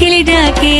കിളിടാക്കേ